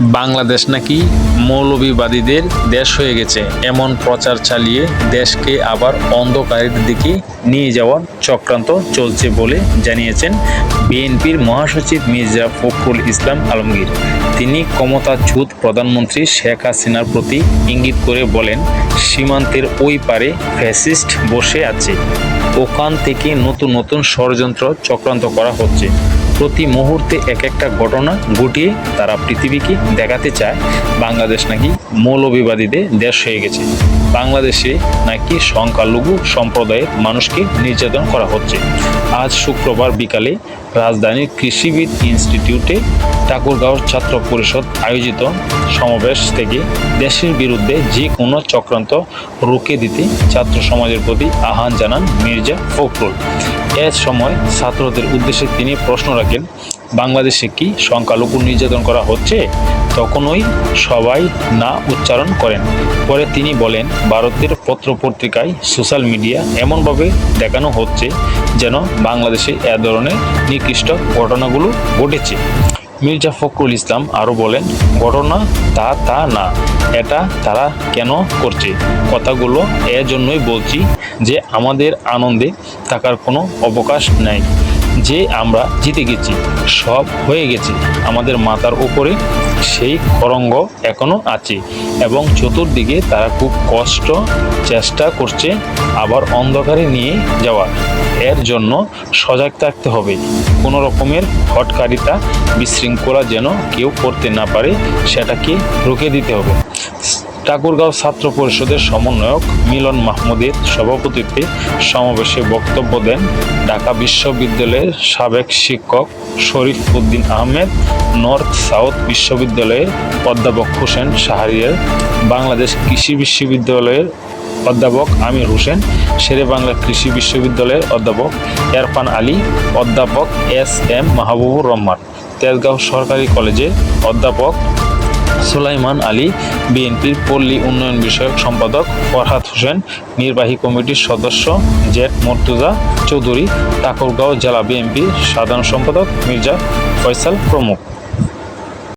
বাংলাদেশ নাকি মৌলভীবাদীদের দেশ হয়ে গেছে। এমন প্রচার চালিয়ে দেশকে আবার অন্ধকারের দিকে নিয়ে যাওয়ার চক্রান্ত চলছে বলে জানিয়েছেন বিএনপির মহাসচিব মির্জা ফখরুল ইসলাম আলমগীর। তিনি ক্ষমতাচ্যুত প্রধানমন্ত্রী শেখ হাসিনার প্রতি ইঙ্গিত করে বলেন, সীমান্তের ওই পারে ফ্যাসিস্ট বসে আছে। ওখান থেকে নতুন নতুন ষড়যন্ত্র চক্রান্ত করা হচ্ছে। প্রতি মুহূর্তে এক একটা ঘটনা ঘটিয়ে তারা পৃথিবীকে দেখাতে চায়, বাংলাদেশ নাকি মৌলভীবাদীদের দেশ হয়ে গেছে। বাংলাদেশে নাকি সংখ্যালঘু সম্প্রদায়ের মানুষকে নির্যাতন করা হচ্ছে। আজ শুক্রবার বিকালে রাজধানীর কৃষিবিদ ইনস্টিটিউটে ঠাকুরগাঁও ছাত্র পরিষদ আয়োজিত সমাবেশ থেকে দেশের বিরুদ্ধে যে কোনো চক্রান্ত রুখে দিতে ছাত্র সমাজের প্রতি আহ্বান জানান মির্জা ফখরুল। এ সময় ছাত্রদের উদ্দেশ্যে তিনি প্রশ্ন রাখেন, বাংলাদেশে কি সংখ্যালঘু নির্যাতন করা হচ্ছে? তখনই সবাই না উচ্চারণ করেন। পরে তিনি বলেন, ভারতের পত্রপত্রিকায় সোশ্যাল মিডিয়া এমনভাবে দেখানো হচ্ছে যেন বাংলাদেশে এ ধরনের নিকৃষ্ট ঘটনাগুলো ঘটেছে। মির্জা ফখরুল ইসলাম আরও বলেন, ঘটনা তা তা না। এটা তারা কেন করছে? কথাগুলো এজন্যই বলছি যে আমাদের আনন্দে থাকার কোনো অবকাশ নাই। যে আমরা জিতে গেছি, সব হয়ে গেছে। আমাদের মাথার উপরে সেই করঙ্গ এখনও আছে এবং চতুর্দিকে তারা খুব কষ্ট, চেষ্টা করছে আবার অন্ধকারে নিয়ে যাওয়ার। এর জন্য সজাগ থাকতে হবে। কোনো রকমের হটকারিতা, বিশৃঙ্খলা যেন কেউ করতে না পারে, সেটাকে রুখে দিতে হবে। ঠাকুরগাঁও ছাত্র পরিষদের সমন্বয়ক মিলন মাহমুদের সভাপতিত্বে সমাবেশে বক্তব্য দেন ঢাকা বিশ্ববিদ্যালয়ের সাবেক শিক্ষক শরীফ উদ্দিন আহমেদ, নর্থ সাউথ বিশ্ববিদ্যালয়ের অধ্যাপক হোসেন শাহরিয়ার, বাংলাদেশ কৃষি বিশ্ববিদ্যালয়ের অধ্যাপক আমির হোসেন শেরে বাংলা কৃষি বিশ্ববিদ্যালয়ের অধ্যাপক এরফান আলী, অধ্যাপক এস এম মাহবুবুর রহমান, তেজগাঁও সরকারি কলেজের অধ্যাপক সুলাইমান আলী, বিএনপির পল্লী উন্নয়ন বিষয়ক সম্পাদক ফরহাদ হোসেন, নির্বাহী কমিটির সদস্য জেট মর্তুজা চৌধুরী, ঠাকুরগাঁও জেলা বিএনপির সাধারণ সম্পাদক মির্জা ফয়সাল প্রমুখ।